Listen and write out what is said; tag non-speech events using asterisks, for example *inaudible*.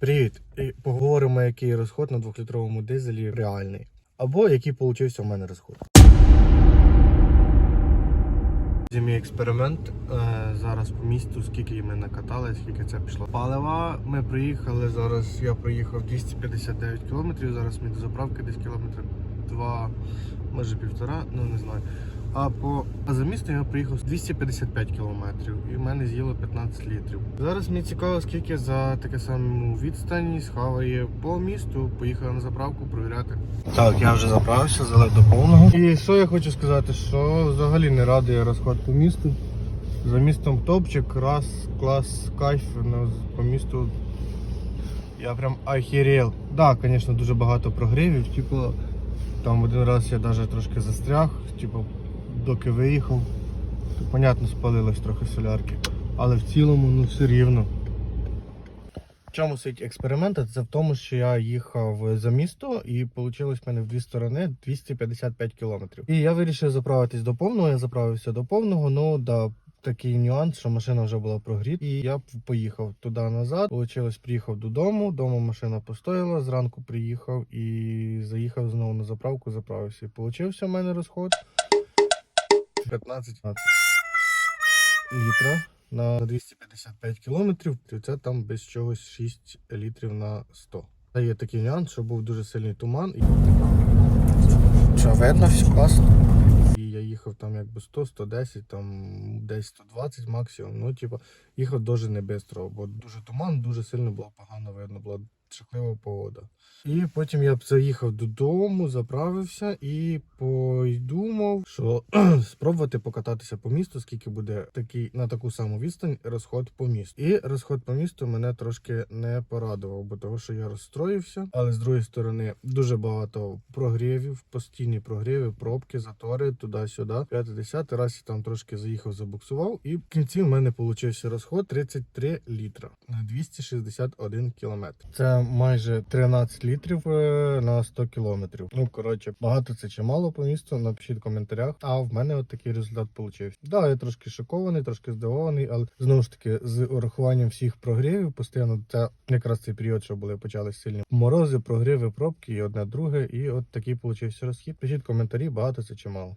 Привіт! І поговоримо, який розход на 2-літровому дизелі реальний. Або який получився у мене розход. Це мій експеримент. Е, зараз по місту, скільки ми накатали, скільки це пішло. Палива. Ми приїхали зараз. Я проїхав 259 кілометрів. Зараз ми до заправки десь кілометрів 2, може півтора, ну не знаю. А по а за містом я приїхав 255 кілометрів і в мене з'їло 15 літрів. Зараз мені цікаво, скільки за таке саму відстань схаває по місту. Поїхали на заправку провіряти. Так, я вже заправився, залив до повного. І що я хочу сказати, що взагалі не радує розход по місту. За містом топчик, раз, клас, кайф, ну, по місту я прям ахірел. Так, да, звісно, дуже багато прогрівів. Типу, там один раз я навіть трошки застряг, типу, доки виїхав. То, понятно, спалилось трохи солярки. Але в цілому, ну все рівно. В чому суть експерименту? Це в тому, що я їхав за місто і вийшло в мене в дві сторони 255 кілометрів. І я вирішив заправитись до повного. Я заправився до повного, ну да. Такий нюанс, що машина вже була прогріта, і я поїхав туди назад. Получилось, приїхав додому. Дома машина постояла. Зранку приїхав і заїхав знову на заправку, заправився. І получився в мене розход 15 літра на 255 кілометрів. Це там без чогось 6 літрів на 100. Та є такий нюанс, що був дуже сильний туман. І... Що видно, все класно. І я їхав там якби 100, 110, там десь 120 максимум. Ну, типу, їхав дуже не швидко, бо дуже туман, дуже сильно було погано видно, була жахлива погода. І потім я заїхав додому, заправився і подумав, що *clears throat* спробувати покататися по місту, скільки буде такий на таку саму відстань розход по місту. І розход по місту мене трошки не порадував, бо того, що я розстроївся. Але з другої сторони дуже багато прогрівів, постійні прогріви, пробки, затори туди-сюди. 50 раз я там трошки заїхав, забуксував, і в кінці в мене получився розход 33 літра на 261 кілометр. Це майже 13 літрів е, на 100 кілометрів. Ну коротше, багато це чи мало по місту. Напишіть в коментарях. А в мене от такий результат получився. Да, я трошки шокований, трошки здивований, але знову ж таки з урахуванням всіх прогрівів постійно це якраз цей період, що були почали сильні морози, прогріви, пробки і одне друге. І от такий получився розхід. Пишіть коментарі, багато це чи мало.